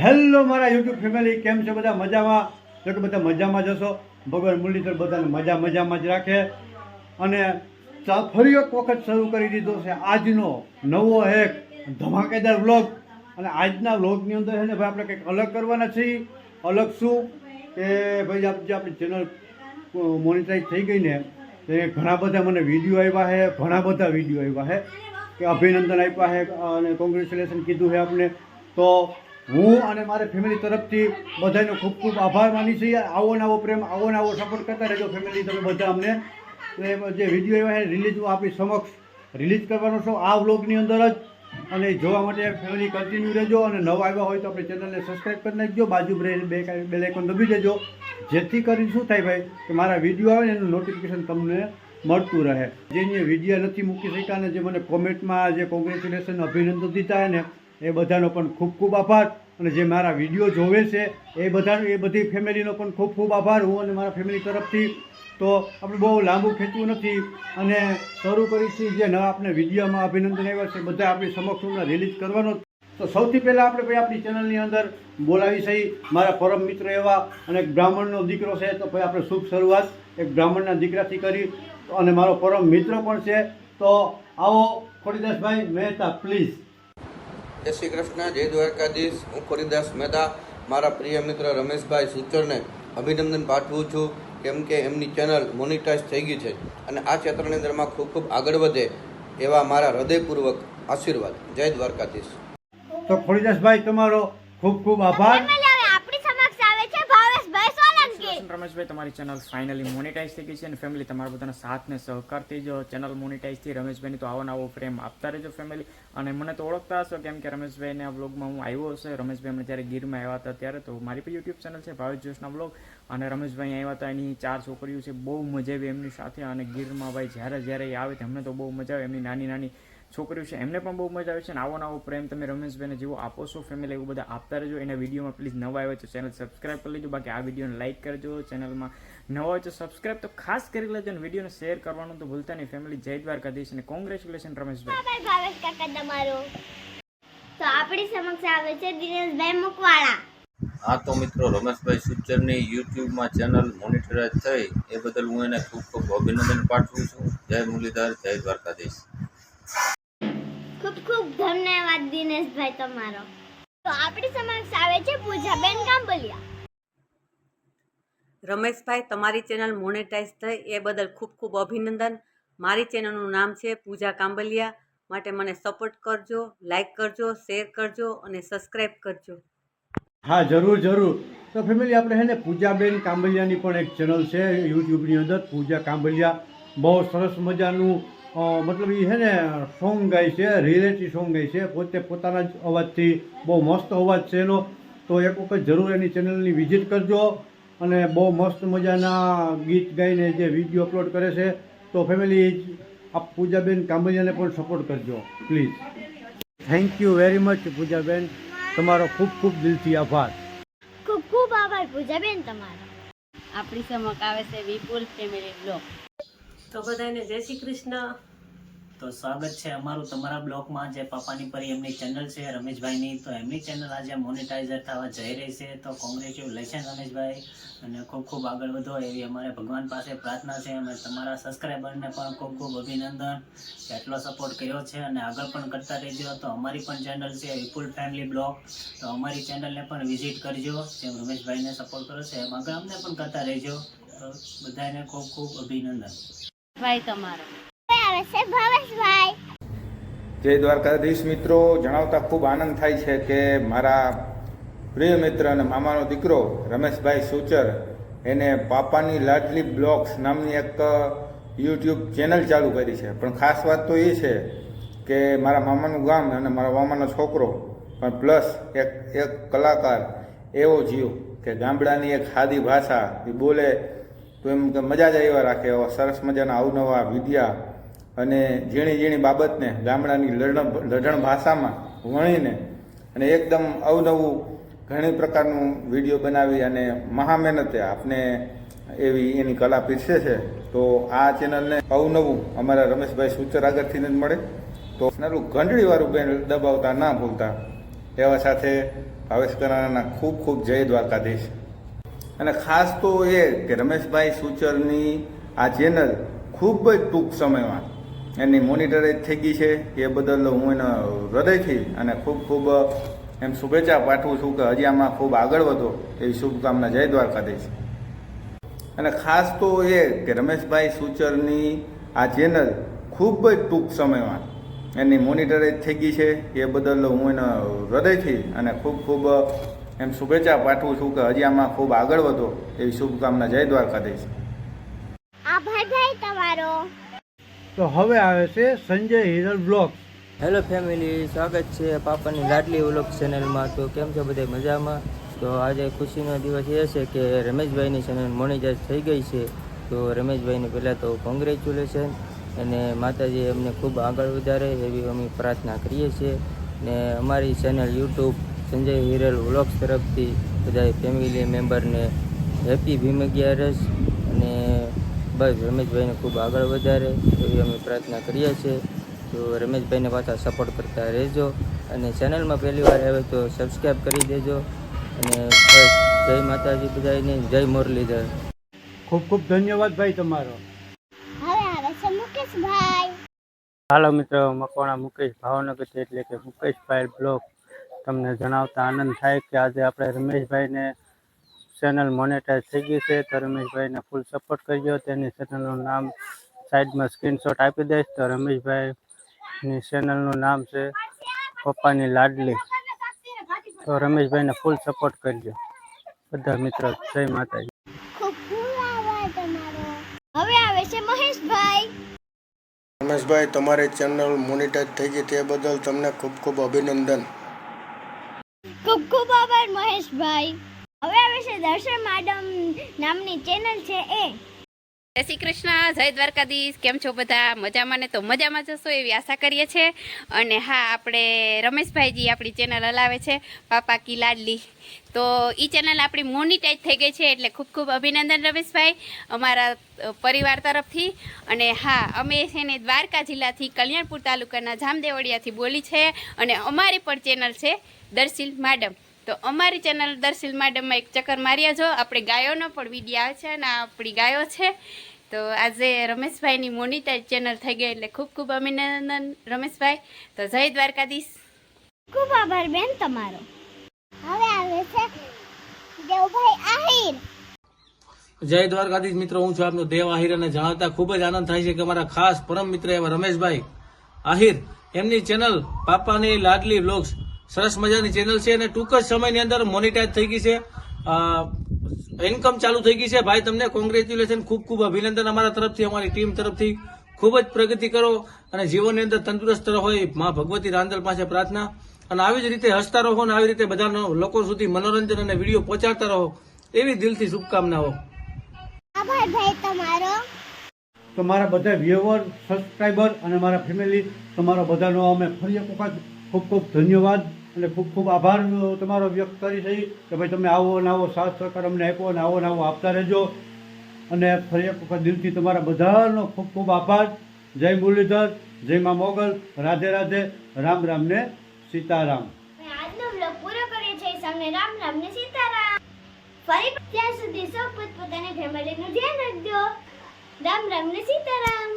Hello મારા YouTube family કેમ છે બધા? મજામાં? જો કે બધા મજામાં જશો ભગવાન મુરલીધર બધાને મજા મજામાં જ રાખે. અને ફરી એક વખત શરૂ કરી દીધો છે આજનો નવો એક ધમાકેદાર વ્લોગ. અને આજના વ્લોગની અંદર છે ને ભાઈ આપણે કંઈક અલગ કરવાના છીએ. અલગ શું? કે ભાઈ આપ જે આપણી ચેનલ મોનિટાઈઝ થઈ ગઈ ને, તે ઘણા બધા મને વીડિયો આવ્યા છે, ઘણા બધા વીડિયો આવ્યા છે. કે અભિનંદન આપ્યા છે, અને કોંગ્રેચ્યુલેશન કીધું છે આપણે તો હું અને મારી ફેમિલી તરફથી બધાનો ખૂબ ખૂબ આભાર માની છીએ. આવો નવો પ્રેમ, આવો નવો સપોર્ટ કરતા રહેજો ફેમિલી તમે બધા અમને. જે વીડિયો છે રિલીઝ આપણી સમક્ષ રિલીઝ કરવાનો છો. આ વ્લોગની અંદર જ અને જોવા માટે ફેમિલી કન્ટિન્યુ રહેજો અને નવા આવ્યા હોય તો આપણી ચેનલને સબસ્ક્રાઈબ કરી નાખજો. બાજુ બે બે આઇકોન દબી દેજો. જેથી કરીને શું થાય ભાઈ, કે મારા વીડિયો આવે ને એનું નોટિફિકેશન તમને મળતું રહે. જે વીડિયો નથી મૂકી શક્યા ને જે મને કોમેન્ટમાં જે કોંગ્રેચ્યુલેશન અભિનંદન દીધા ને, એ બધાનો પણ ખૂબ ખૂબ આભાર. અને જે મારા વીડિયો જોવે છે, એ બધા એ બધી ફેમિલીનો પણ ખૂબ ખૂબ આભાર. હું અને મારા ફેમિલી તરફથી તો આપણે બહુ લાંબુ ખેંચવું નથી અને શરૂ કરીશું જે નવા આપણે વિડીયોમાં અભિનંદન આવ્યા છે, બધા આપણી સમક્ષ હમણાં રિલીઝ કરવાનો. તો સૌથી પહેલાં આપણે ભાઈ આપણી ચેનલની અંદર બોલાવી છે મારા પરમ મિત્ર એવા અને બ્રાહ્મણનો દીકરો છે, તો ભાઈ આપણે શુભ શરૂઆત. એક બ્રાહ્મણના દીકરાથી કરી અને મારો પરમ મિત્ર પણ છે. તો આવો ખોડીદાસભાઈ, મહેતા પ્લીઝ જય શ્રી કૃષ્ણ, જય દ્વારકાધીશ. હું ખોરીદાસ મહેતા, મારા પ્રિય મિત્ર રમેશભાઈ સુચરને અભિનંદન પાઠવું છું, કેમ કે એમની ચેનલ મોનિટાઈઝ થઈ ગઈ છે અને આ ક્ષેત્રની અંદરમાં ખૂબ ખૂબ આગળ વધે એવા મારા હૃદયપૂર્વક આશીર્વાદ. જય દ્વારકાધીશ. તો ખોડીદાસભાઈ, તમારો ખૂબ ખૂબ આભાર ફેમિલી હવે આપણી સમક્ષ આવે છે ભાવેશભાઈ રમેશભાઈ તમારી ચેનલ ફાઇનલી મોનેટાઈઝ થઈ ગઈ છે અને ફેમિલી તમારા બધાના સાથ ને સહકારથી જો ચેનલ મોનેટાઈઝ થઈ. રમેશભાઈની તો આવો નવો પ્રેમ આપતા રહેજો ફેમિલી અને મને તો ઓળખતા હશો કેમ કે રમેશભાઈને આ વ્લોગમાં હું આવ્યો હશે. રમેશભાઈ અમે જ્યારે ગીરમાં આવ્યા હતા ત્યારે તો મારી પણ યુટ્યુબ ચેનલ છે, ભાવેશ જોશના વ્લોગ અને રમેશભાઈ આવ્યા હતા. એની ચાર છોકરીઓ છે, બહુ મજા આવી એમની સાથે. અને ગીરમાં ભાઈ જ્યારે જ્યારે એ આવે તો અમને તો બહુ મજા આવે. એમની નાની નાની છોકરીઓ છે એમને પણ બહુ મજા આવે છે અને આવો નવો પ્રેમ તમે રમેશભાઈને જેવો આપો છો ફેમિલી એવું બધા આપતા રહેજો. એના વિડીયોમાં પ્લીઝ નવા આવે તો ચેનલ સબસ્ક્રાઈબ કરી લેજો. બાકી આ વિડીયોને લાઇક કરજો ચેનલમાં નવા હોય તો સબસ્ક્રાઈબ તો ખાસ કરી લેજો અને વિડીયોને શેર કરવાનું તો ભૂલતા નહીં. ફેમિલી જય દ્વારકાધીશ અને કોંગ્રેચ્યુલેશન રમેશભાઈ. ભાવેશ કાકા તમારો. તો આપણી સમક્ષ આવે છે દિનેશભાઈ મુકવાળા હા તો મિત્રો રમેશભાઈ સુચરની યુટ્યુબમાં ચેનલ મોનિટરાઇઝ થઈ. એ બદલ હું એને ખૂબ ખૂબ અભિનંદન પાઠવું છું. જય મુરલીધર જય દ્વારકાધીશ. ખૂબ ખૂબ ધન્યવાદ દિનેશભાઈ તમારો. તો આપણી સમક્ષ આવે છે પૂજાબેન કાંબલિયા. રમેશભાઈ તમારી ચેનલ મોનેટાઈઝ થઈ એ બદલ ખૂબ ખૂબ અભિનંદન. મારી ચેનલનું નામ છે પૂજા કાંબલિયા. માટે મને સપોર્ટ કરજો લાઈક કરજો શેર કરજો અને સબસ્ક્રાઈબ કરજો. હા જરૂર જરૂર. તો ફેમિલી આપણે છે ને પૂજાબેન કાંબલિયાની પણ એક ચેનલ છે યુટ્યુબની અંદર પૂજા કાંબલિયા. બહુ સરસ મજાનું મતલબ એ છે ને સોંગ ગાય છે રિલેટી સોંગ ગાય છે પોતે પોતાના જ અવાજથી બહુ મસ્ત અવાજ છે એનો. તો એક વખત જરૂર એની ચેનલની વિઝિટ કરજો અને બહુ મસ્ત મજાના ગીત ગાઈને જે વીડિયો અપલોડ કરે છે. તો ફેમિલી આપ પૂજાબેન કાંબલિયાને પણ સપોર્ટ કરજો please thank you very much પૂજાબેન. તમારો ખૂબ ખૂબ દિલથી આભાર. ખૂબ ખૂબ આભાર પૂજાબેન તમારો. આપણી સમક્ષ આવે છે વિપુલ ફેમિલી બ્લોગ તો બધાને જય શ્રી કૃષ્ણ. તો સ્વાગત છે અમારું તમારા બ્લોગમાં જે પાપાની પરી એમની ચેનલ છે, રમેશભાઈની. તો એમની ચેનલ આજે મોનેટાઈઝર થવા જઈ રહી છે. તો કોંગ્રેચ્યુલેશન રમેશભાઈ. અને ખૂબ ખૂબ આગળ વધો એવી અમારે ભગવાન પાસે પ્રાર્થના છે. અને તમારા સબસ્ક્રાઈબરને પણ ખૂબ ખૂબ અભિનંદન કે આટલો સપોર્ટ કર્યો છે. અને આગળ પણ કરતા રહેજો. તો અમારી પણ ચેનલ છે, વિપુલ ફેમિલી બ્લોગ તો અમારી ચેનલને પણ વિઝિટ કરજો. જેમ રમેશભાઈને સપોર્ટ કરો છે, એમ આગળ અમને પણ કરતા રહેજો. તો બધાને ખૂબ ખૂબ અભિનંદન. ભાઈ તમારો. હવે આવે છે ભાવેશભાઈ. જય દ્વારકાધીશ મિત્રો. જણાવતા ખૂબ આનંદ થાય છે કે મારા પ્રિય મિત્ર અને મામાનો દીકરો રમેશભાઈ સુચર એને પાપાની લાડલી બ્લોગ્સ નામની એક યુટ્યુબ ચેનલ ચાલુ કરી છે. પણ ખાસ વાત તો એ છે કે મારા મામાનું ગામ અને મારા મામાનો છોકરો પણ પ્લસ એક એક કલાકાર એવો જીવ કે ગામડાની એક સાદી ભાષા એ બોલે તો એમ કે મજા જ આવ્યા રાખે સરસ મજાના અવનવા વિદ્યા અને ઝીણી ઝીણી બાબતને ગામડાની લડણ લઢણ ભાષામાં વણીને અને એકદમ અવનવું ઘણી પ્રકારનું વીડિયો બનાવી અને મહા મહેનતે આપને એવી એની કલા પીરસે છે. તો આ ચેનલને અવનવું અમારા રમેશભાઈ સૂચર આગળથી જ મળે. તો ઘંટડીવાળું બેન દબાવતા ના ભૂલતા. એવા સાથે ભાવેશ કરાના ખૂબ ખૂબ જય દ્વારકાધીશ. અને ખાસ તો એ કે રમેશભાઈ સુચરની આ ચેનલ ખૂબ જ ટૂંક સમયમાં એની મોનિટરેજ થઈ ગઈ છે. એ બદલ હું એને હૃદયથી અને ખૂબ ખૂબ એમ શુભેચ્છા પાઠવું છું કે હજી આમાં ખૂબ આગળ વધો એવી શુભકામના જય દ્વારકાધીશ. અને ખાસ તો એ કે રમેશભાઈ સુચરની આ ચેનલ ખૂબ જ ટૂંક સમયમાં એની મોનિટરેજ થઈ ગઈ છે. એ બદલ હું એને હૃદયથી અને ખૂબ ખૂબ એમ શુભેચ્છા પાઠવું છું કે હજી આમાં ખૂબ આગળ વધો એવી શુભકામના જય દ્વારકાધીશ. આભાર ભાઈ તમારો. તો હવે આવે છે Sanjay Hiral blog hello family સ્વાગત છે પાપાની લાડલી વ્લોગ ચેનલમાં તો કેમ છો બધા મજામાં? તો આજે ખુશીનો દિવસ એ છે કે રમેશભાઈની ચેનલ મોનિટાઈઝ થઈ ગઈ છે. તો રમેશભાઈને પહેલાં તો કોંગ્રેચ્યુલેશન અને માતાજી એમને ખૂબ આગળ વધારે એવી અમે પ્રાર્થના કરીએ છીએ. ને અમારી channel YouTube Sanjay Hiral vlogs તરફથી બધા ફેમિલી મેમ્બરને હેપી ભીમ અગિયારસ અને બસ રમેશભાઈને ખૂબ આગળ વધારે એવી અમે પ્રાર્થના કરીએ છીએ. તો રમેશભાઈને પાછા સપોર્ટ કરતા રહેજો અને ચેનલમાં પહેલી વાર આવે તો સબસ્ક્રાઈબ કરી દેજો અને બસ જય માતાજી બધાને જય મુરલીધર. ખૂબ ખૂબ ધન્યવાદ ભાઈ તમારો. હવે આવે છે મુકેશભાઈ. હાલો મિત્રો મકવાણા મુકેશ ભાવનગર છે એટલે કે મુકેશભાઈ બ્લોગ તમને જણાવતા આનંદ થાય કે આજે આપણે રમેશભાઈને ચેનલ મોનેટાઈઝ થઈ ગઈ છે. તો રમેશભાઈને ફૂલ સપોર્ટ કરજો. તેની ચેનલનું નામ સાઈડમાં સ્ક્રીનશોટ આપી દઈશ. તો રમેશભાઈની ચેનલનું નામ છે પપ્પાની લાડલી. તો રમેશભાઈને ફૂલ સપોર્ટ કરજો. બધા મિત્રો જય માતાજી. ખૂબ ખૂબ આભાર તમારો. હવે આવે છે મહેશભાઈ. રમેશભાઈ તમારી ચેનલ મોનિટાઈઝ થઈ ગઈ તે બદલ તમને ખૂબ ખૂબ અભિનંદન. ખૂબ મહેશભાઈ. હવે આવે છે દર્શન મેડમ નામની ચેનલ છે એ. જય શ્રી કૃષ્ણ, જય દ્વારકાધીશ. કેમ છો બધા? મજામાં ને? તો મજામાં જશો એવી આશા કરીએ છીએ. અને હા, આપણે રમેશભાઈજી આપણી ચેનલ હલાવે છે, પાપા કી લાડલી. તો એ ચેનલ આપણી મોનિટાઈઝ થઈ ગઈ છે, એટલે ખૂબ ખૂબ અભિનંદન રમેશભાઈ, અમારા પરિવાર તરફથી. અને હા, અમે છે ને દ્વારકા જિલ્લાથી કલ્યાણપુર તાલુકાના જામદેવડિયાથી બોલી છે. અને અમારી પણ ચેનલ છે દર્શિલ મેડમ તો અમારી ચેનલ દર્શિલ મેડમમાં એક ચક્કર માર્યા જો. આપણે ગાયોનો પણ વીડિયો આવે છે અને આપણી ગાયો છે. તો આજે રમેશભાઈની મોનિટાઈઝ ચેનલ થઈ ગઈ એટલે ખૂબ ખૂબ અભિનંદન રમેશભાઈ. તો જય દ્વારકાધીશ. ખૂબ આભાર બેન તમારો. હવે આવે છે દેવભાઈ આહિર. જય દ્વારકાધીશ મિત્રો હું છું આપનો દેવ આહિર અને જણાવતા ખૂબ જ આનંદ થાય છે કે અમારા ખાસ પરમ મિત્ર એવા રમેશભાઈ આહિર. એમની ચેનલ પાપાની લાડલી વ્લોગ્સ સરસ મજાની ચેનલ છે અને ટૂંક જ સમયની અંદર મોનિટાઈઝ થઈ ગઈ છે. ઇન્કમ ચાલુ થઈ ગઈ છે. ભાઈ તમને કોંગ્રેચ્યુલેશન ખૂબ ખૂબ અભિનંદન અમારા તરફથી અમારી ટીમ તરફથી. ખૂબ જ પ્રગતિ કરો અને જીવનની અંદર તંદુરસ્ત રહો એ મા ભગવતી રાંદલ પાસે પ્રાર્થના. અને આવી જ રીતે હસતા રહો અને આવી રીતે બધા લોકો સુધી મનોરંજન અને વીડિયો પહોંચાડતા રહો. એવી દિલથી શુભકામનાઓ. આભાર ભાઈ તમારો. તો મારા બધા વ્યુઅર સબસ્ક્રાઈબર અને મારા ફેમિલી તમારો બધાનો અમે ફરી એક વખત ખૂબ ખૂબ ધન્યવાદ. અને ખૂબ ખૂબ આભાર તમારો વ્યક્ત કરી છે કે ભાઈ તમે આવો ને આવો, સાથ સહકાર અમને આપ્યો અને આવો ને આવો આપતા રહેજો. અને ફરી એક વખત દિલથી તમારા બધાનો ખૂબ ખૂબ આભાર. જય મુરલીધર, જય મા મોગલ, રાધે રાધે, રામ રામ ને સીતારામ. આજનો બ્લોગ રામ રામ સીતારામ. ફરી ત્યાં સુધી સૌ પોતપોતાની ફેમિલીનું ધ્યાન રાખજો. રામ રામ ને સીતારામ.